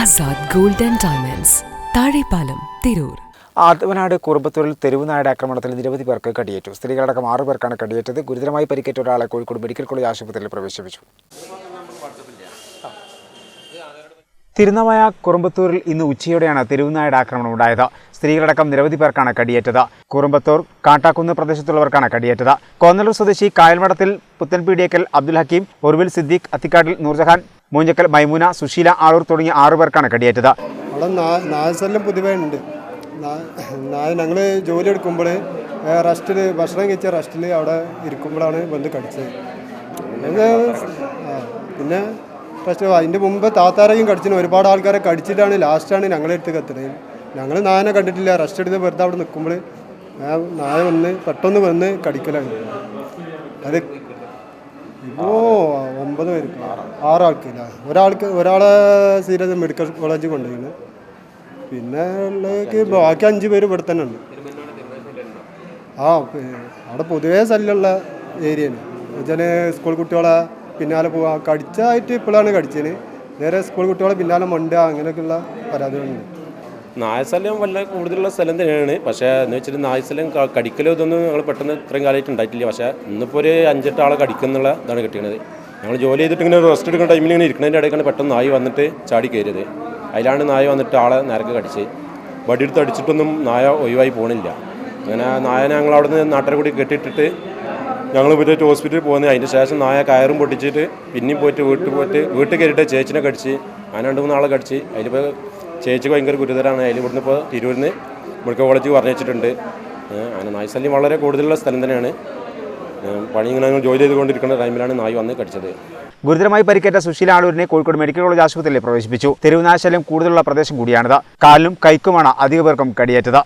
Azad gold and diamonds. Thazhepalam Tirur. കുറുമ്പത്തൂരിൽ തെരുവുനായുടെ ആക്രമണത്തിൽ നിരവധി പേർക്ക് കടിയേറ്റു. സ്ത്രീകളടക്കം ആറു പേർക്കാണ് കടിയേറ്റത്. ഗുരുതരമായി പരിക്കേറ്റ ഒരാളെ കോഴിക്കോട് മെഡിക്കൽ കോളേജ് ആശുപത്രിയിൽ പ്രവേശിപ്പിച്ചു. തിരുനവായ കുറുമ്പത്തൂരിൽ ഇന്ന് ഉച്ചയോടെയാണ് തെരുവുനായുടെ ആക്രമണം ഉണ്ടായത്. സ്ത്രീകളടക്കം നിരവധി പേർക്കാണ് കടിയേറ്റത്. കുറുമ്പത്തൂർ കാട്ടാക്കുന്ന് പ്രദേശത്തുള്ളവർക്കാണ് കടിയേറ്റത്. കോന്നലൂർ സ്വദേശി കായൽമഠത്തിൽ പുത്തൻപീടിയക്കൽ അബ്ദുൽ ഹക്കീം ഒറുവിൽ സിദ്ദീഖ് അത്തിക്കാട്ടിൽ നൂർജഹാൻ മൂഞ്ഞക്കൽ മൈമുന സുശീല ആളൂർ തുടങ്ങിയ ആറു പേർക്കാണ് കടിയേറ്റത്. അവിടെ നാശല്യം പൊതുവേ ഉണ്ട് ഞങ്ങൾ ജോലി എടുക്കുമ്പോൾ റസ്റ്റിൽ ഭക്ഷണം കഴിച്ച റസ്റ്റിൽ അവിടെ ഇരിക്കുമ്പോഴാണ് വന്ന് കടിച്ചത്. പിന്നെ പക്ഷേ അതിന്റെ മുമ്പ് താത്താരെയും കടിച്ചിന് ഒരുപാട് ആൾക്കാരെ കടിച്ചിട്ടാണ് ലാസ്റ്റാണ് ഞങ്ങളെ അടുത്ത് കത്തുന്നത് ഞങ്ങൾ നായനെ കണ്ടിട്ടില്ല റസ്റ്റ് എടുത്ത് വെറുതെ അവിടെ നിൽക്കുമ്പോൾ നായ വന്ന് പെട്ടെന്ന് വന്ന് കടിക്കലാണ്. അത് ഇപ്പോൾ ഒമ്പത് പേർക്ക്. ആറാൾക്കില്ല? ഒരാൾക്ക് ഒരാളെ സീരിയസ് മെഡിക്കൽ കോളേജിൽ കൊണ്ടുപോയിരുന്നു പിന്നെ ഉള്ളേക്ക് ബാക്കി അഞ്ച് പേര് ഇവിടെ തന്നെ ഉണ്ട്. ആ അവിടെ പൊതുവേ ശല്യമുള്ള ഏരിയയാണ്. എന്നുവെച്ചാൽ സ്കൂൾ കുട്ടികളെ പിന്നാലെ പോവാ. കടിച്ചായിട്ട് ഇപ്പോഴാണ് കടിച്ചത് നേരെ സ്കൂൾ കുട്ടികളെ പിന്നാലെ മണ്ട അങ്ങനെയൊക്കെയുള്ള പരാതികളുണ്ട്. നായശല്യം വല്ല കൂടുതലുള്ള സ്ഥലം തന്നെയാണ്. പക്ഷേ എന്ന് വെച്ചിട്ട് ക- കടിക്കലോ ഇതൊന്നും ഞങ്ങൾ പെട്ടെന്ന് ഇത്രയും കാലമായിട്ട് ഉണ്ടായിട്ടില്ല. പക്ഷേ ഇന്നിപ്പോൾ ഒരു അഞ്ചെട്ട് ആളെ കടിക്കുന്നുള്ള ഇതാണ് കിട്ടിയത്. ഞങ്ങൾ ജോലി ചെയ്തിട്ട് ഇങ്ങനെ റെസ്റ്റ് എടുക്കുന്ന ടൈമിൽ ഇങ്ങനെ ഇരിക്കുന്നതിന്റെ ഇടയ്ക്കാണ് പെട്ടെന്ന് നായി വന്നിട്ട് ചാടി കയറിയത്. അതിലാണ് നായ വന്നിട്ട് ആളെ നേരക്ക് കടിച്ച് വടിയെടുത്ത് അടിച്ചിട്ടൊന്നും നായ ഒഴിവായി പോകണില്ല അങ്ങനെ നായ ഞങ്ങൾ അവിടെ നിന്ന് നാട്ടിൽ കൂടി കെട്ടിയിട്ടിട്ട് ഞങ്ങൾ പോയിട്ട് ഹോസ്പിറ്റലിൽ പോകുന്നത് അതിന് ശേഷം നായ കയറും പൊട്ടിച്ചിട്ട് പിന്നെയും പോയിട്ട് വീട്ടിൽ പോയിട്ട് വീട്ടിൽ കയറിയിട്ട് ചേച്ചിനെ കടിച്ച് അങ്ങനെ രണ്ട് മൂന്നാളെ കടിച്ച്. അതിലിപ്പോൾ ചേച്ചിക്ക് ഭയങ്കര ഗുരുതരമാണ് അതിൽ ഇവിടുന്ന് ഇപ്പോൾ തിരൂരിന്ന് മെഡിക്കൽ കോളേജ് പറഞ്ഞിട്ടുണ്ട് അങ്ങനെ നായ്ശല്യം വളരെ കൂടുതലുള്ള സ്ഥലം തന്നെയാണ്. പണി ഇങ്ങനെ ജോലി ചെയ്തുകൊണ്ടിരിക്കുന്ന ടൈമിലാണ് നായ് വന്ന് കടിച്ചത്. ഗുരുതരമായി പരിക്കേറ്റ സുശീല ആളൂരിനെ കോഴിക്കോട് മെഡിക്കൽ കോളേജ് ആശുപത്രിയിൽ പ്രവേശിപ്പിച്ചു. തെരുവുനാശല്യം കൂടുതലുള്ള പ്രദേശം കൂടിയാണിത്. കാലിനും കൈക്കുമാണ് അധിക പേർക്കും കടിയേറ്റത്.